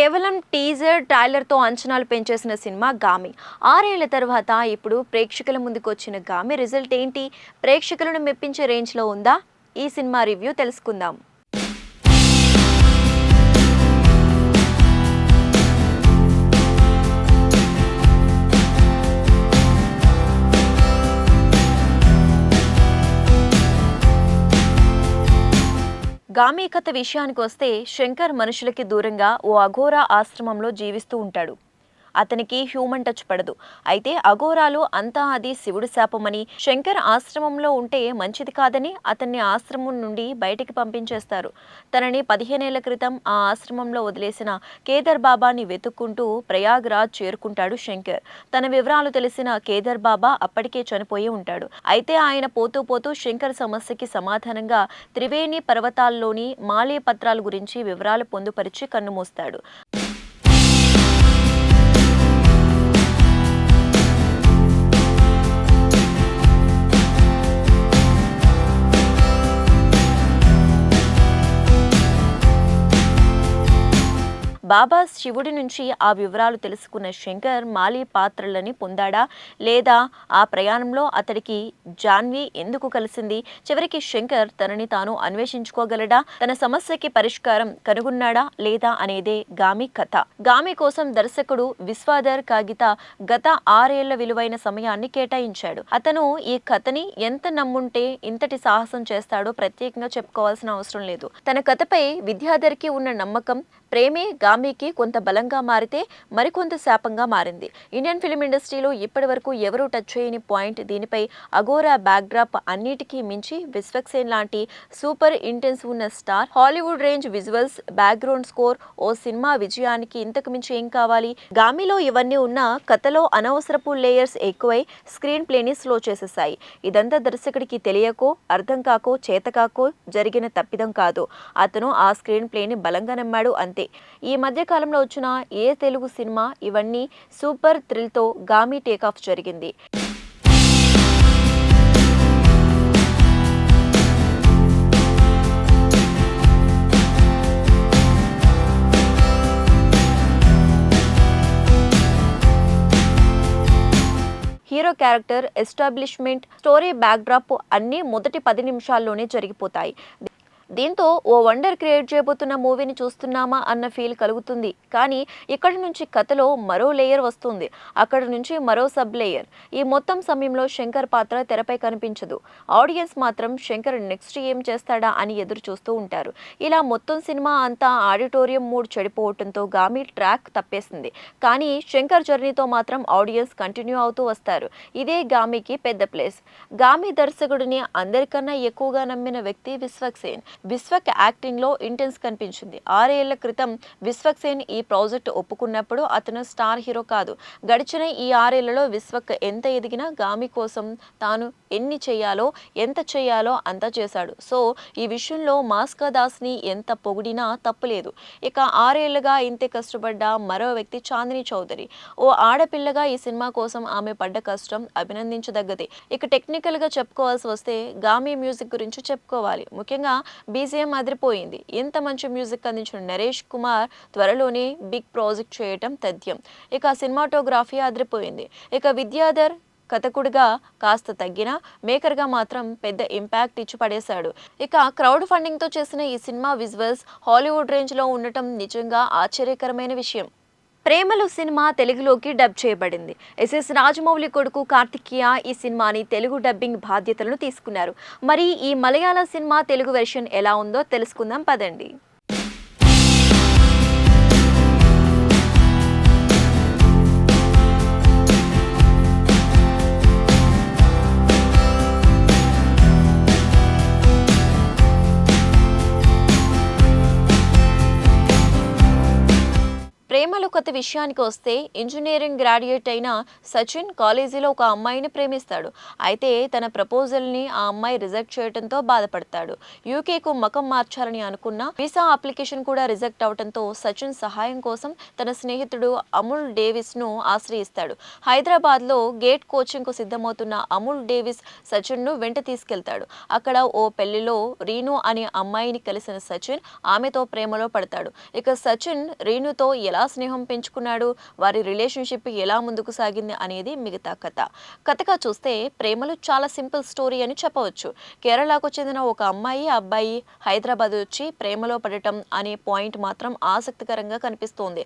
కేవలం టీజర్ ట్రైలర్తో అంచనాలు పెంచేసిన సినిమా గామి. ఆరేళ్ళ తర్వాత ఇప్పుడు ప్రేక్షకుల ముందుకు వచ్చిన గామి. రిజల్ట్ ఏంటి? ప్రేక్షకులను మెప్పించే రేంజ్లో ఉందా? ఈ సినిమా రివ్యూ తెలుసుకుందాం. గామి కథ విషయానికి వస్తే శంకర్ మనుషులకి దూరంగా ఓ అఘోరా ఆశ్రమంలో జీవిస్తూ ఉంటాడు. అతనికి హ్యూమన్ టచ్ పడదు. అయితే అఘోరాలు అంతా అది శివుడి శాపమని శంకర్ ఆశ్రమంలో ఉంటే మంచిది కాదని అతన్ని ఆశ్రమం నుండి బయటికి పంపించేస్తారు. తనని పదిహేనేళ్ళ క్రితం ఆ ఆశ్రమంలో వదిలేసిన కేదర్ బాబాని వెతుక్కుంటూ ప్రయాగ్రాజ్ చేరుకుంటాడు శంకర్. తన వివరాలు తెలిసిన కేదర్ బాబా అప్పటికే చనిపోయి ఉంటాడు. అయితే ఆయన పోతూ పోతూ శంకర్ సమస్యకి సమాధానంగా త్రివేణి పర్వతాల్లోని మాలీ పత్రాల గురించి వివరాలు పొందుపరిచి కన్నుమూస్తాడు బాబా శివుడి నుంచి ఆ వివరాలు తెలుసుకున్న శంకర్ మాలి పాత్రలని పొందాడా లేదా ఆ ప్రయాణంలో అతడికి జాన్వి ఎందుకు కలిసింది? చివరికి శంకర్ తనని తాను అన్వేషించుకోగలడా? తన సమస్యకి పరిష్కారం కనుగొన్నాడా లేదా అనేదే గామి కథ. గామి కోసం దర్శకుడు విశ్వాధర్ కాగిత గత ఆరేళ్ళ విలువైన సమయాన్ని కేటాయించాడు. అతను ఈ కథని ఎంత నమ్ముంటే ఇంతటి సాహసం చేస్తాడో ప్రత్యేకంగా చెప్పుకోవాల్సిన అవసరం లేదు. తన కథపై విద్యాధర్కి ఉన్న నమ్మకం ప్రేమే గామికి కొంత బలంగా మారితే మరికొంత శాపంగా మారింది. ఇండియన్ ఫిలిం ఇండస్ట్రీలో ఇప్పటి వరకు ఎవరూ టచ్ చేయని పాయింట్ దీనిపై అగోరా బ్యాక్డ్రాప్ అన్నిటికీ మించి విశ్వక్సేన్ లాంటి సూపర్ ఇంటెన్స్ ఉన్న star Hollywood range visuals background score ఓ సినిమా విజయానికి ఇంతకు మించి ఏం కావాలి? గామిలో ఇవన్నీ ఉన్న కథలో అనవసరపు లేయర్స్ ఎక్కువై స్క్రీన్ ప్లేని స్లో చేసేసాయి ఇదంతా దర్శకుడికి తెలియకో అర్థం కాకో చేతకాకో జరిగిన తప్పిదం కాదు. అతను ఆ స్క్రీన్ ప్లేని బలంగా నమ్మాడు అంతే. ఈ మధ్య కాలంలో వచ్చిన ఏ తెలుగు సినిమా ఇవన్నీ సూపర్ థ్రిల్తో గామి టేకాఫ్ జరిగింది. Hero character establishment story backdrop అన్నీ మొదటి పది నిమిషాల్లోనే జరిగిపోతాయి. దీంతో ఓ వండర్ క్రియేట్ చేయబోతున్న మూవీని చూస్తున్నామా అన్న ఫీల్ కలుగుతుంది. కానీ ఇక్కడి నుంచి కథలో మరో లేయర్ వస్తుంది. అక్కడ నుంచి మరో సబ్ లేయర్. ఈ మొత్తం సమయంలో శంకర్ పాత్ర తెరపై కనిపించదు. ఆడియన్స్ మాత్రం శంకర్ నెక్స్ట్ ఏం చేస్తాడా అని ఎదురు చూస్తూ ఉంటారు. ఇలా మొత్తం సినిమా అంతా ఆడిటోరియం మూడ్ చెడిపోవటంతో గామి ట్రాక్ తప్పేసింది. కానీ శంకర్ జర్నీతో మాత్రం ఆడియన్స్ కంటిన్యూ అవుతూ వస్తారు. ఇదే గామికి పెద్ద ప్లేస్. గామి దర్శకుడిని అందరికన్నా ఎక్కువగా నమ్మిన వ్యక్తి విశ్వక్సేన్ విశ్వక్ యాక్టింగ్లో ఇంటెన్స్ కనిపించింది. ఆరేళ్ళ క్రితం విశ్వక్ సేన్ ఈ ప్రాజెక్ట్ ఒప్పుకున్నప్పుడు అతను స్టార్ హీరో కాదు. గడిచిన ఈ ఆరేళ్ళలో విశ్వక్ ఎంత ఎదిగినా గామి కోసం తాను ఎన్ని చేయాలో ఎంత చేయాలో అంత చేశాడు. సో ఈ విషయంలో మాస్కా దాస్ని ఎంత పొగిడినా తప్పులేదు ఇక ఆరేళ్ళుగా ఇంతే కష్టపడ్డ మరో వ్యక్తి చాందిని చౌదరి. ఓ ఆడపిల్లగా ఈ సినిమా కోసం ఆమె పడ్డ కష్టం అభినందించదగ్గదే. ఇక టెక్నికల్గా చెప్పుకోవాల్సి వస్తే గామి మ్యూజిక్ గురించి చెప్పుకోవాలి. ముఖ్యంగా బీజిఎం అదిరిపోయింది. ఇంత మంచి మ్యూజిక్ అందించిన నరేష్ కుమార్ త్వరలోనే బిగ్ ప్రాజెక్ట్ చేయటం తథ్యం. ఇక సినిమాటోగ్రఫీ అదిరిపోయింది. ఇక విద్యాధర్ కథకుడిగా కాస్త తగ్గిన మేకర్గా మాత్రం పెద్ద ఇంపాక్ట్ ఇచ్చి పడేశాడు. ఇక క్రౌడ్ ఫండింగ్తో చేసిన ఈ సినిమా విజువల్స్ హాలీవుడ్ రేంజ్లో ఉండటం నిజంగా ఆశ్చర్యకరమైన విషయం. ప్రేమలు సినిమా తెలుగులోకి డబ్ చేయబడింది. ఎస్ఎస్ రాజమౌళి కొడుకు కార్తికేయ ఈ సినిమాని తెలుగు డబ్బింగ్ బాధ్యతలను తీసుకున్నారు. మరి ఈ మలయాళ సినిమా తెలుగు వెర్షన్ ఎలా ఉందో తెలుసుకుందాం పదండి. కొత్త విషయానికి వస్తే ఇంజనీరింగ్ గ్రాడ్యుయేట్ అయిన సచిన్ కాలేజీలో ఒక అమ్మాయిని ప్రేమిస్తాడు. అయితే తన ప్రపోజల్ని ఆ అమ్మాయి రిజెక్ట్ చేయడంతో బాధపడతాడు. యూకేకు మకం మార్చాలని అనుకున్న వీసా అప్లికేషన్ కూడా రిజెక్ట్ అవడంతో సచిన్ సహాయం కోసం తన స్నేహితుడు అముల్ డేవిస్ను ఆశ్రయిస్తాడు. హైదరాబాద్లో గేట్ కోచింగ్కు సిద్ధమవుతున్న అముల్ డేవిస్ సచిన్ను వెంట తీసుకెళ్తాడు. అక్కడ ఓ పెళ్ళిలో రీను అనే అమ్మాయిని కలిసిన సచిన్ ఆమెతో ప్రేమలో పడతాడు. ఇక సచిన్ రీనుతో ఎలా స్నేహం పెంచుకున్నాడు వారి రిలేషన్షిప్ ఎలా ముందుకు సాగింది అనేది మిగతా కథ. కథగా చూస్తే ప్రేమలు చాలా సింపుల్ స్టోరీ అని చెప్పవచ్చు. కేరళకు చెందిన ఒక అమ్మాయి అబ్బాయి హైదరాబాద్ వచ్చి ప్రేమలో పడటం అనే పాయింట్ మాత్రం ఆసక్తికరంగా కనిపిస్తోంది.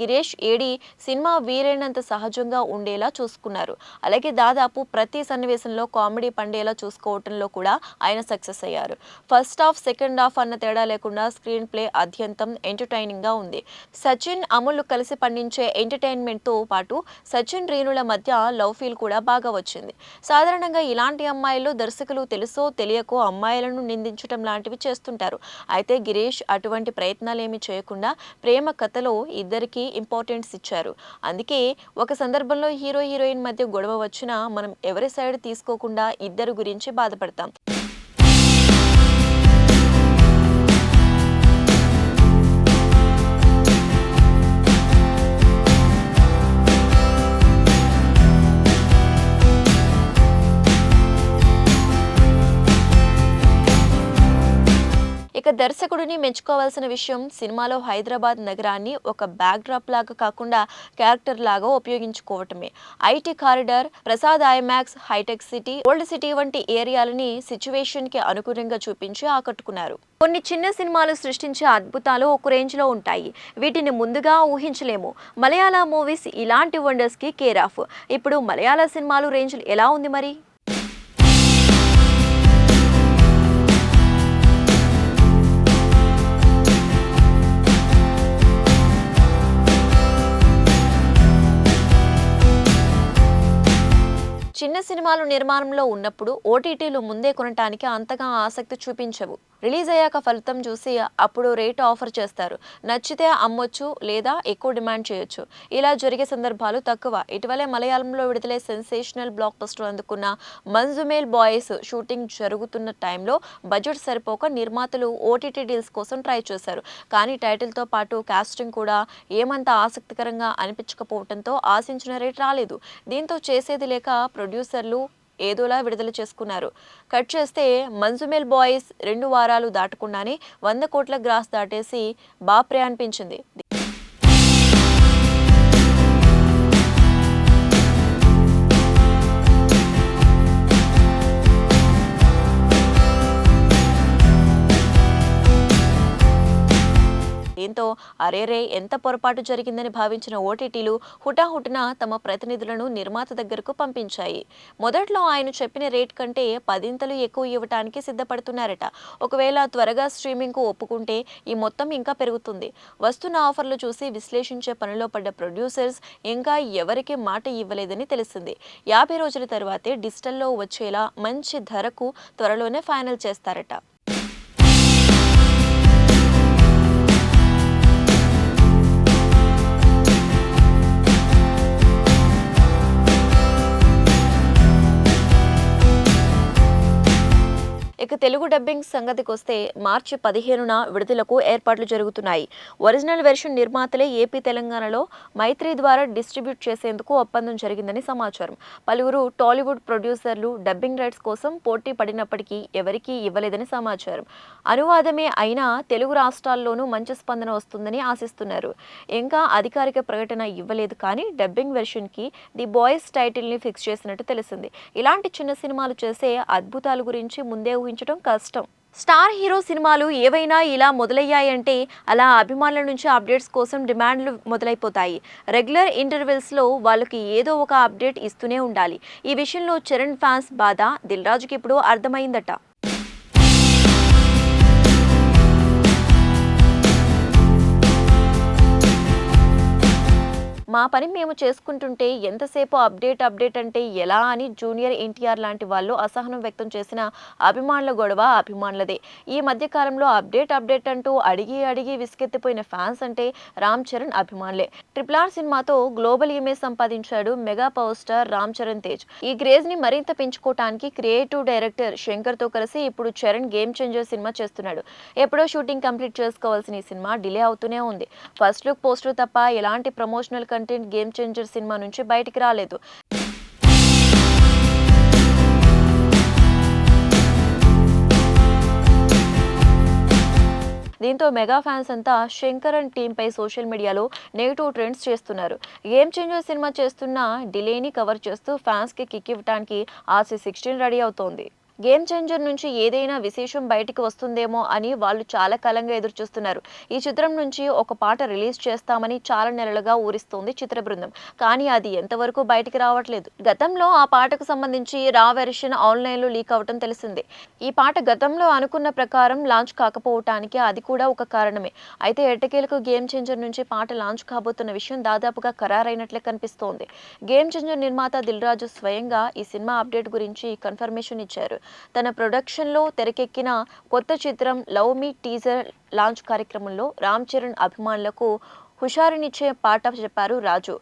గిరీష్ ఏడి సినిమా వీరైనంత సహజంగా ఉండేలా చూసుకున్నారు. అలాగే దాదాపు ప్రతి సన్నివేశంలో కామెడీ పండేలా చూసుకోవటంలో కూడా ఆయన సక్సెస్ అయ్యారు. ఫస్ట్ హాఫ్ సెకండ్ హాఫ్ అన్న తేడా లేకుండా స్క్రీన్ ప్లే అత్యంతం ఎంటర్టైనింగ్గా ఉంది. సచిన్ అమలు కలిసి పండించే ఎంటర్టైన్మెంట్తో పాటు సచిన్ రీనుల మధ్య లవ్ ఫీల్ కూడా బాగా వచ్చింది. సాధారణంగా ఇలాంటి అమ్మాయిలు దర్శకులు తెలుసో తెలియకో అమ్మాయిలను నిందించడం లాంటివి చేస్తుంటారు. అయితే గిరీష్ అటువంటి ప్రయత్నాలు ఏమీ చేయకుండా ప్రేమ కథలో ఇద్దరికీ ఇంపార్టెన్స్ ఇచ్చారు. అందుకే ఒక సందర్భంలో హీరో హీరోయిన్ మధ్య గొడవ వచ్చినా మనం ఎవరి సైడ్ తీసుకోకుండా ఇద్దరు గురించి బాధపడతాం. ఇక దర్శకుడిని మెచ్చుకోవాల్సిన విషయం సినిమాలో హైదరాబాద్ నగరాన్ని ఒక బ్యాక్ డ్రాప్ లాగా కాకుండా క్యారెక్టర్ లాగా ఉపయోగించుకోవటమే. IT corridor Prasad IMAX Hitech City Old City వంటి ఏరియాలని సిచ్యువేషన్కి అనుగుణంగా చూపించి ఆకట్టుకున్నారు. కొన్ని చిన్న సినిమాలు సృష్టించే అద్భుతాలు ఒక రేంజ్లో ఉంటాయి. వీటిని ముందుగా ఊహించలేము. మలయాళ మూవీస్ ఇలాంటి వండర్స్కి కేర్ ఆఫ్ ఇప్పుడు మలయాళ సినిమాలు రేంజ్ ఎలా ఉంది మరి? చిన్న సినిమాలు నిర్మాణంలో ఉన్నప్పుడు ఓటీటీలు ముందే కొనటానికి అంతగా ఆసక్తి చూపించవు. రిలీజ్ అయ్యాక ఫలితం చూసి అప్పుడు రేట్ ఆఫర్ చేస్తారు. నచ్చితే అమ్మొచ్చు లేదా ఎక్కువ డిమాండ్ చేయొచ్చు. ఇలా జరిగే సందర్భాలు తక్కువ. ఇటీవలే మలయాళంలో విడుదలై సెన్సేషనల్ బ్లాక్ బస్టర్ అందుకున్న మంజుమేల్ బాయ్స్ షూటింగ్ జరుగుతున్న టైంలో బడ్జెట్ సరిపోక నిర్మాతలు ఓటీటీ డీల్స్ కోసం ట్రై చేశారు. కానీ టైటిల్తో పాటు కాస్టింగ్ కూడా ఏమంత ఆసక్తికరంగా అనిపించకపోవడంతో ఆశించిన రేట్ రాలేదు. దీంతో చేసేది లేక ప్రొడ్యూసర్లు ఏదోలా విడుదల చేసుకున్నారు. కట్ చేస్తే మంజుమేల్ బాయ్స్ రెండు వారాలు దాటకుండానే వంద కోట్ల గ్రాస్ దాటేసి బాప్రే అనిపించింది. దీంతో అరేరే ఎంత పొరపాటు జరిగిందని భావించిన ఓటీటీలు హుటాహుటిన తమ ప్రతినిధులను నిర్మాత దగ్గరకు పంపించాయి. మొదట్లో ఆయన చెప్పిన రేట్ కంటే పదింతలు ఎక్కువ ఇవ్వటానికి సిద్ధపడుతున్నారట. ఒకవేళ త్వరగా స్ట్రీమింగ్కు ఒప్పుకుంటే ఈ మొత్తం ఇంకా పెరుగుతుంది. వస్తున్న ఆఫర్లు చూసి విశ్లేషించే పనిలో పడ్డ ప్రొడ్యూసర్స్ ఇంకా ఎవరికి మాట ఇవ్వలేదని తెలిసింది. యాభై రోజుల తర్వాతే డిజిటల్లో వచ్చేలా మంచి ధరకు త్వరలోనే ఫైనల్ చేస్తారట. ఇక తెలుగు డబ్బింగ్ సంగతికి వస్తే మార్చి పదిహేనున విడుదలకు ఏర్పాట్లు జరుగుతున్నాయి. ఒరిజినల్ వెర్షన్ నిర్మాతలే ఏపీ తెలంగాణలో మైత్రి ద్వారా డిస్ట్రిబ్యూట్ చేసేందుకు ఒప్పందం జరిగిందని సమాచారం. పలువురు టాలీవుడ్ ప్రొడ్యూసర్లు డబ్బింగ్ రైట్స్ కోసం పోటీ పడినప్పటికీ ఎవరికీ ఇవ్వలేదని సమాచారం. అనువాదమే అయినా తెలుగు రాష్ట్రాల్లోనూ మంచి స్పందన వస్తుందని ఆశిస్తున్నారు. ఇంకా అధికారిక ప్రకటన ఇవ్వలేదు కానీ డబ్బింగ్ వెర్షన్కి ది బాయ్స్ టైటిల్ని ఫిక్స్ చేసినట్టు తెలిసింది. ఇలాంటి చిన్న సినిమాలు చేసే అద్భుతాల గురించి ముందే ఊహించడం కష్టం. స్టార్ హీరో సినిమాలు ఏవైనా ఇలా మొదలయ్యాయంటే అలా అభిమానుల నుంచి అప్డేట్స్ కోసం డిమాండ్లు మొదలైపోతాయి. రెగ్యులర్ ఇంటర్వెల్స్లో వాళ్ళకి ఏదో ఒక అప్డేట్ ఇస్తూనే ఉండాలి. ఈ విషయంలో చరణ్ ఫ్యాన్స్ బాధ దిల్ రాజుకి ఇప్పుడు అర్థమైందట. మా పని మేము చేసుకుంటుంటే ఎంతసేపు అప్డేట్ అప్డేట్ అంటే ఎలా అని జూనియర్ ఎన్టీఆర్ లాంటి వాళ్ళు అసహనం వ్యక్తం చేసిన అభిమానుల గొడవ అభిమానులదే. ఈ మధ్య కాలంలో అప్డేట్ అప్డేట్ అంటూ అడిగి అడిగి విసుకెత్తిపోయిన ఫ్యాన్స్ అంటే రామ్ చరణ్ అభిమానులే. ట్రిపుల్ ఆర్ సినిమాతో గ్లోబల్ ఇమేజ్ సంపాదించాడు mega power star Ram Charan Tej. ఈ క్రేజ్ని మరింత పెంచుకోవటానికి క్రియేటివ్ డైరెక్టర్ శంకర్తో కలిసి ఇప్పుడు చరణ్ గేమ్ చేంజర్ సినిమా చేస్తున్నాడు. ఎప్పుడో షూటింగ్ కంప్లీట్ చేసుకోవాల్సిన ఈ సినిమా డిలే అవుతూనే ఉంది. ఫస్ట్ లుక్ పోస్టర్ తప్ప ఎలాంటి promotional content Game Changer cinema నుంచి బయటికి రాలేదు. దీంతో మెగా ఫ్యాన్స్ అంతా శంకర్ అండ్ టీమ్ పై సోషల్ మీడియాలో నెగిటివ్ ట్రెండ్స్ చేస్తున్నారు. గేమ్ చేంజర్ సినిమా చేస్తున్న డిలేని కవర్ చేస్తూ ఫ్యాన్స్కి కిక్ ఇవ్వడానికి ఆర్సీ సిక్స్టీన్ రెడీ అవుతోంది. గేమ్ చేంజర్ నుంచి ఏదైనా విశేషం బయటికి వస్తుందేమో అని వాళ్ళు చాలా కాలంగా ఎదురు చూస్తున్నారు ఈ చిత్రం నుంచి ఒక పాట రిలీజ్ చేస్తామని చాలా నెలలుగా ఊరిస్తోంది చిత్ర బృందం. కానీ అది ఎంతవరకు బయటికి రావట్లేదు. గతంలో ఆ పాటకు సంబంధించి రా వెర్షన్ ఆన్లైన్లో లీక్ అవటం తెలిసిందే. ఈ పాట గతంలో అనుకున్న ప్రకారం లాంచ్ కాకపోవటానికి అది కూడా ఒక కారణమే. అయితే ఎట్టకేలకు గేమ్ చేంజర్ నుంచి పాట లాంచ్ కాబోతున్న విషయం దాదాపుగా ఖరారైనట్లే కనిపిస్తోంది. గేమ్ చేంజర్ నిర్మాత దిల్ రాజు స్వయంగా ఈ సినిమా అప్డేట్ గురించి కన్ఫర్మేషన్ ఇచ్చారు. తన ప్రొడక్షన్లో తెరకెక్కిన కొత్త చిత్రం లవ్ మీ టీజర్ లాంచ్ కార్యక్రమంలో రామ్ చరణ్ అభిమానులకు హుషారునిచ్చే పాట చెప్పారు రాజు.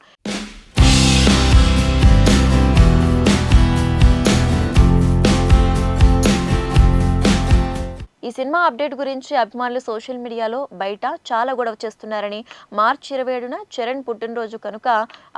ఈ సినిమా అప్డేట్ గురించి అభిమానులు సోషల్ మీడియాలో బయట చాలా గొడవ చేస్తున్నారని మార్చి ఇరవై ఏడున చరణ్ పుట్టినరోజు కనుక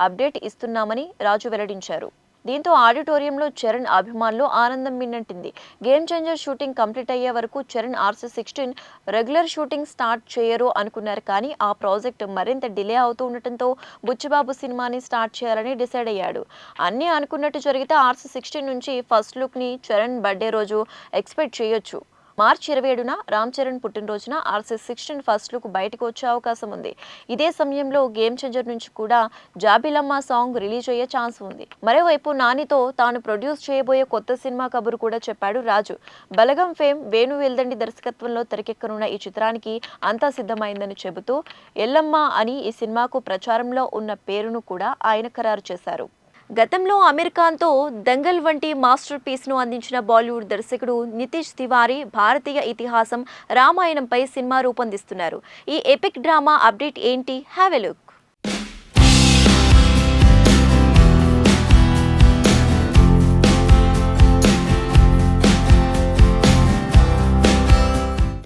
అప్డేట్ ఇస్తున్నామని రాజు వెల్లడించారు. దీంతో ఆడిటోరియంలో చరణ్ అభిమానులు ఆనందం మిన్నంటింది. గేమ్ చేంజర్ షూటింగ్ కంప్లీట్ అయ్యే వరకు Charan RC sixteen regular shooting start చేయరు అనుకున్నారు. కానీ ఆ ప్రాజెక్ట్ మరింత డిలే అవుతూ ఉండటంతో బుచ్చిబాబు సినిమాని స్టార్ట్ చేయాలని డిసైడ్ అయ్యాడు. అన్నీ అనుకున్నట్టు జరిగితే ఆర్సీ సిక్స్టీన్ నుంచి ఫస్ట్ లుక్ని చరణ్ బర్త్డే రోజు ఎక్స్పెక్ట్ చేయొచ్చు. మార్చి ఇరవై ఏడున రామ్ చరణ్ పుట్టినరోజున ఆర్సీఎస్ సిక్స్టీన్ ఫస్ట్ లుక్ బయటకు వచ్చే అవకాశం ఉంది. ఇదే సమయంలో గేమ్ చేంజర్ నుంచి కూడా జాబిలమ్మ సాంగ్ రిలీజ్ అయ్యే ఛాన్స్ ఉంది. మరోవైపు నానితో తాను ప్రొడ్యూస్ చేయబోయే కొత్త సినిమా కబురు కూడా చెప్పాడు రాజు. బలగం ఫేమ్ వేణు వెల్దండి దర్శకత్వంలో తెరకెక్కనున్న ఈ చిత్రానికి అంతా సిద్ధమైందని చెబుతూ ఎల్లమ్మ అని ఈ సినిమాకు ప్రచారంలో ఉన్న పేరును కూడా ఆయన ఖరారు చేశారు. గతంలో అమీర్ ఖాన్తో దంగల్ వంటి మాస్టర్ పీస్ను అందించిన బాలీవుడ్ దర్శకుడు నితీష్ తివారీ భారతీయ ఇతిహాసం రామాయణంపై సినిమా రూపొందిస్తున్నారు. ఈ ఎపిక్ డ్రామా అప్డేట్ ఏంటి? Have a look.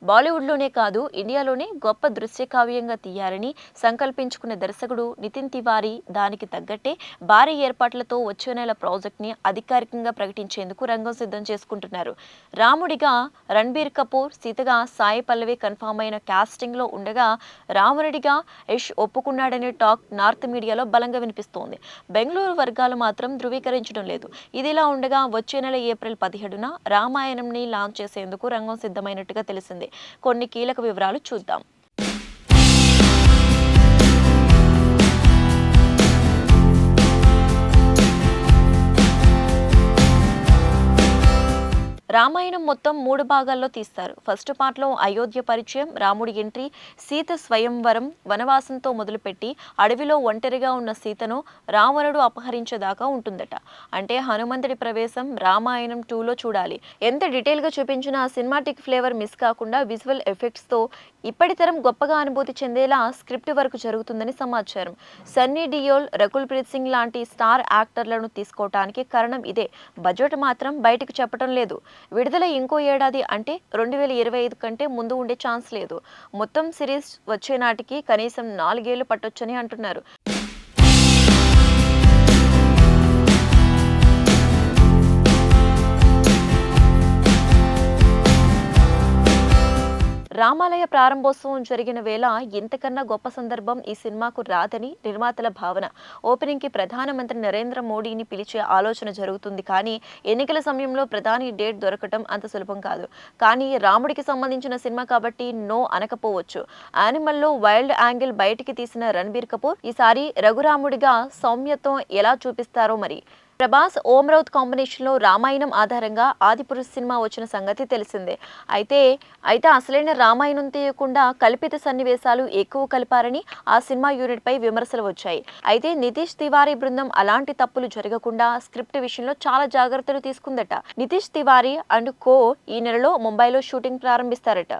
బాలీవుడ్లోనే కాదు ఇండియాలోనే గొప్ప దృశ్య కావ్యంగా తీయాలని సంకల్పించుకున్న దర్శకుడు నితిన్ తివారీ దానికి తగ్గట్టే భారీ ఏర్పాట్లతో వచ్చే నెల ప్రాజెక్ట్ని అధికారికంగా ప్రకటించేందుకు రంగం సిద్ధం చేసుకుంటున్నారు. రాముడిగా రణబీర్ కపూర్ సీతగా సాయి పల్లవి కన్ఫామ్ అయిన క్యాస్టింగ్లో ఉండగా రావణుడిగా యష్ ఒప్పుకున్నాడనే టాక్ నార్త్ మీడియాలో బలంగా వినిపిస్తోంది. బెంగళూరు వర్గాలు మాత్రం ధృవీకరించడం లేదు. ఇదిలా ఉండగా వచ్చే నెల ఏప్రిల్ పదిహేడున రామాయణంని లాంచ్ చేసేందుకు రంగం సిద్ధమైనట్టుగా తెలిసింది. కొన్ని కీలక వివరాలు చూద్దాం. రామాయణం మొత్తం మూడు భాగాల్లో తీస్తారు. ఫస్ట్ పార్ట్లో అయోధ్య పరిచయం రాముడి ఎంట్రీ సీత స్వయంవరం వనవాసంతో మొదలుపెట్టి అడవిలో ఒంటరిగా ఉన్న సీతను రావణుడు అపహరించేదాకా ఉంటుందట. అంటే హనుమంతుడి ప్రవేశం రామాయణం టూలో చూడాలి. ఎంత డీటెయిల్గా చూపించినా సినిమాటిక్ ఫ్లేవర్ మిస్ కాకుండా విజువల్ ఎఫెక్ట్స్తో ఇప్పటితరం గొప్పగా అనుభూతి చెందేలా స్క్రిప్ట్ వర్క్ జరుగుతుందని సమాచారం. సన్నీ డియోల్ రకుల్ ప్రీత్ సింగ్ లాంటి స్టార్ యాక్టర్లను తీసుకోవటానికి కారణం ఇదే. బడ్జెట్ మాత్రం బయటకు చెప్పడం లేదు. విడుదల ఇంకో ఏడాది అంటే రెండు వేల ఇరవై ఐదు కంటే ముందు ఉండే ఛాన్స్ లేదు. మొత్తం సిరీస్ వచ్చే నాటికి కనీసం నాలుగేళ్ళు పట్టొచ్చని అంటున్నారు. రామాలయ ప్రారంభోత్సవం జరిగిన వేళ ఇంతకన్నా గొప్ప సందర్భం ఈ సినిమాకు రాదని నిర్మాతల భావన. ఓపెనింగ్కి ప్రధానమంత్రి నరేంద్ర మోడీని పిలిచే ఆలోచన జరుగుతుంది. కానీ ఎన్నికల సమయంలో ప్రధాని డేట్ దొరకటం అంత సులభం కాదు. కానీ రాముడికి సంబంధించిన సినిమా కాబట్టి నో అనకపోవచ్చు. యానిమల్లో వైల్డ్ యాంగిల్ బయటికి తీసిన రణబీర్ కపూర్ ఈసారి రఘురాముడిగా సౌమ్యత్వం ఎలా చూపిస్తారో మరి. ప్రభాస్ ఓం రౌత్ కాంబినేషన్లో రామాయణం ఆధారంగా ఆదిపురుష్ సినిమా వచ్చిన సంగతి తెలిసిందే. అయితే అయితే అసలైన రామాయణం తీయకుండా కల్పిత సన్నివేశాలు ఎక్కువ కలిపారని ఆ సినిమా యూనిట్ పై విమర్శలు వచ్చాయి. అయితే నితీష్ తివారీ బృందం అలాంటి తప్పులు జరగకుండా స్క్రిప్ట్ విషయంలో చాలా జాగ్రత్తలు తీసుకుందట. నితీష్ తివారీ అండ్ కో ఈ నెలలో ముంబైలో షూటింగ్ ప్రారంభిస్తారట.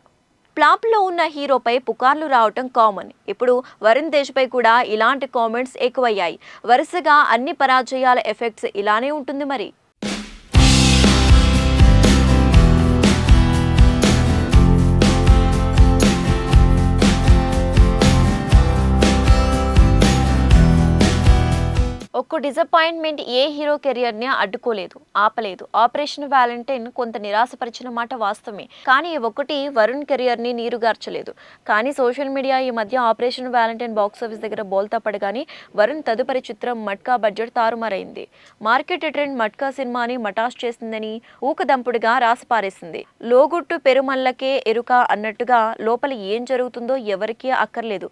ఫ్లాప్లో ఉన్న హీరోపై పుకార్లు రావటం కామన్. ఇప్పుడు వరుణ్ తేజ్పై కూడా ఇలాంటి కామెంట్స్ ఎక్కువయ్యాయి. వరుసగా అన్ని పరాజయాల ఎఫెక్ట్స్ ఇలానే ఉంటుంది మరి. ఒక్క డిసప్పాయింట్మెంట్ ఏ హీరో కెరియర్ని అడ్డుకోలేదు ఆపలేదు. ఆపరేషన్ వ్యాలంటైన్ కొంత నిరాశపరిచిన మాట వాస్తవమే. కానీ ఒక్కటి వరుణ్ కెరియర్ని నీరుగార్చలేదు. కానీ సోషల్ మీడియా ఈ మధ్య ఆపరేషన్ వ్యాలంటైన్ బాక్స్ ఆఫీస్ దగ్గర బోల్తా పడగానే వరుణ్ తదుపరి చిత్రం మట్కా బడ్జెట్ తారుమారైంది. మార్కెట్ ట్రెండ్ మట్కా సినిమాని మటాష్ చేసిందని ఊకదంపుడుగా రాసిపారేసింది లోగుట్టు పెరుమల్లకే ఎరుక అన్నట్టుగా లోపల ఏం జరుగుతుందో ఎవరికీ అక్కర్లేదు.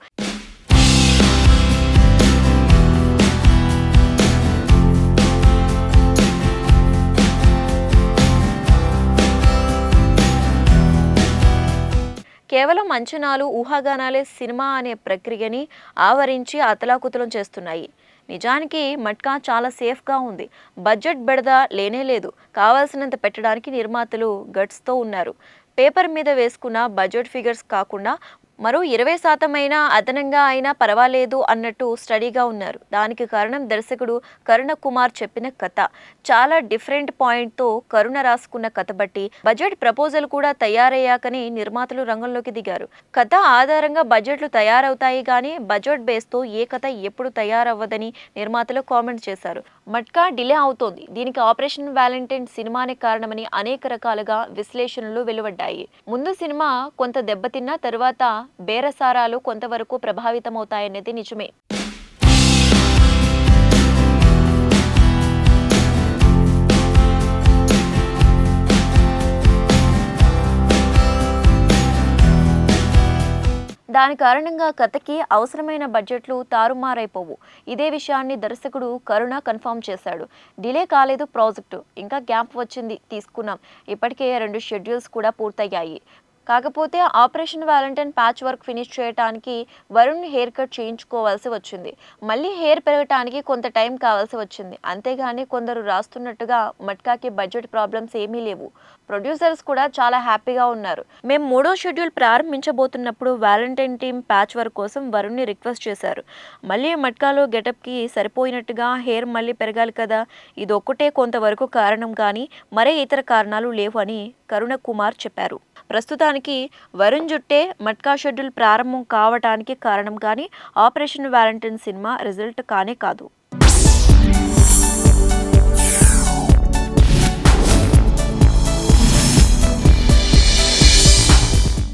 కేవలం అంచనాలు ఊహాగానాలే సినిమా అనే ప్రక్రియని ఆవరించి అతలాకుతలం చేస్తున్నాయి. నిజానికి మట్కా చాలా సేఫ్గా ఉంది. బడ్జెట్ బెడద లేనే లేదు. కావాల్సినంత పెట్టడానికి నిర్మాతలు గట్స్తో ఉన్నారు. పేపర్ మీద వేసుకున్న బడ్జెట్ ఫిగర్స్ కాకుండా మరో ఇరవై శాతం అయినా అదనంగా అయినా పర్వాలేదు అన్నట్టు స్టడీగా ఉన్నారు. దానికి కారణం దర్శకుడు కరుణ కుమార్ చెప్పిన కథ. చాలా డిఫరెంట్ పాయింట్తో కరుణ రాసుకున్న కథ బట్టి బడ్జెట్ ప్రపోజల్ కూడా తయారయ్యాకని నిర్మాతలు రంగంలోకి దిగారు. కథ ఆధారంగా బడ్జెట్లు తయారవుతాయి కానీ బడ్జెట్ బేస్తో ఏ కథ ఎప్పుడు తయారవ్వదని నిర్మాతలు కామెంట్ చేశారు. మట్కా డిలే అవుతోంది. దీనికి ఆపరేషన్ వ్యాలంటైన్ సినిమానే కారణమని అనేక రకాలుగా విశ్లేషణలు వెలువడ్డాయి. ముందు సినిమా కొంత దెబ్బతిన్నా తర్వాత బేరసారాలు కొంతవరకు ప్రభావితమవుతాయనేది నిజమే. దాని కారణంగా కథకి అవసరమైన బడ్జెట్లు తారుమారైపోవు. ఇదే విషయాన్ని దర్శకుడు కరుణ కన్ఫర్మ్ చేశాడు. డిలే కాలేదు ప్రాజెక్టు. ఇంకా గ్యాప్ వచ్చింది. తీసుకున్నాం. ఇప్పటికే రెండు షెడ్యూల్స్ కూడా పూర్తయ్యాయి. కాకపోతే Operation Valentine patch work finish చేయడానికి వరుణ్ హెయిర్ కట్ చేయించుకోవాల్సి వచ్చింది. మళ్ళీ హెయిర్ పెరగటానికి కొంత టైం కావాల్సి వచ్చింది. అంతేగాని కొందరు రాస్తున్నట్టుగా మట్కాకి బడ్జెట్ ప్రాబ్లమ్స్ ఏమీ లేవు. ప్రొడ్యూసర్స్ కూడా చాలా హ్యాపీగా ఉన్నారు. మేము మూడో షెడ్యూల్ ప్రారంభించబోతున్నప్పుడు వ్యాలంటైన్ టీం ప్యాచ్ వర్క్ కోసం వరుణ్ని రిక్వెస్ట్ చేశారు. మళ్ళీ మట్కాలో గెటప్కి సరిపోయినట్టుగా హెయిర్ మళ్ళీ పెరగాలి కదా? ఇదొక్కటే కొంతవరకు కారణం కానీ మరే ఇతర కారణాలు లేవు అని కరుణ కుమార్ చెప్పారు. ప్రస్తుతానికి వరుణ్ జుట్టే మట్కా షెడ్యూల్ ప్రారంభం కావటానికి కారణం కానీ ఆపరేషన్ వ్యాలంటైన్ సినిమా రిజల్ట్ కానే కాదు.